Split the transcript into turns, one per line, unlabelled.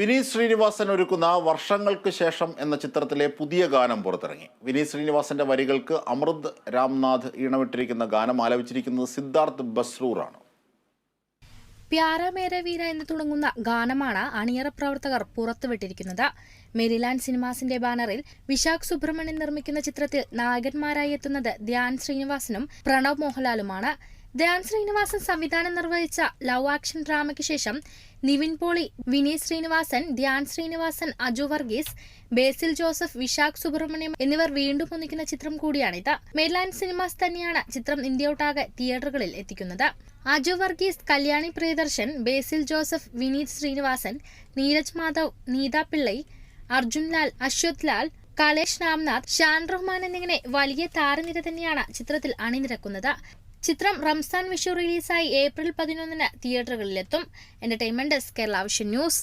വിനീത് ശ്രീനിവാസൻ ഒരുക്കുന്ന വർഷങ്ങൾക്ക് ശേഷം എന്ന ചിത്രത്തിലെ പുതിയ ഗാനം പുറത്തിറങ്ങി. വിനീത് ശ്രീനിവാസന്റെ വരികൾക്ക് അമൃത് രാംനാഥ് ഈണമിട്ടിരിക്കുന്ന ഗാനം ആലപിച്ചിരിക്കുന്നത് സിദ്ധാർത്ഥ് ബസ്രൂറാണ്.
പ്യാര മേര വീര എന്ന് തുടങ്ങുന്ന ഗാനമാണ് അണിയറ പ്രവർത്തകർ പുറത്തുവിട്ടിരിക്കുന്നത്. മെരിലാൻഡ് സിനിമാസിന്റെ ബാനറിൽ വിശാഖ് സുബ്രഹ്മണ്യൻ നിർമ്മിക്കുന്ന ചിത്രത്തിൽ നായകന്മാരായി എത്തുന്നത് ധ്യാൻ ശ്രീനിവാസനും പ്രണവ് മോഹൻലാലുമാണ്. ധ്യാൻ ശ്രീനിവാസൻ സംവിധാനം നിർവഹിച്ച ലവ് ആക്ഷൻ ഡ്രാമയ്ക്ക് ശേഷം നിവിൻ പോളി വിനീത് ശ്രീനിവാസൻ ധ്യാൻ ശ്രീനിവാസൻ അജു വർഗീസ് ബേസിൽ ജോസഫ് വിശാഖ് സുബ്രഹ്മണ്യം എന്നിവർ വീണ്ടും ഒന്നിക്കുന്ന ചിത്രം കൂടിയാണിത്. മെയ്ലാൻഡ് സിനിമാസ് തന്നെയാണ് ചിത്രം ഇന്ത്യയൊട്ടാകെ തിയേറ്ററുകളിൽ എത്തിക്കുന്നത്. അജു വർഗീസ് കല്യാണി പ്രിയദർശൻ ബേസിൽ ജോസഫ് വിനീത് ശ്രീനിവാസൻ നീരജ് മാധവ് നീത പിള്ളൈ അർജുൻ ലാൽ അശ്വത് ലാൽ കലേഷ് രാംനാഥ് ഷാൻ റഹ്മാൻ എന്നിങ്ങനെ വലിയ താരനിര തന്നെയാണ് ചിത്രത്തിൽ അണിനിരക്കുന്നത്. ചിത്രം റംസാൻ വിഷു റിലീസായി ഏപ്രിൽ പതിനൊന്നിന് തിയേറ്ററുകളിലെത്തും entertainment desk Kerala vision news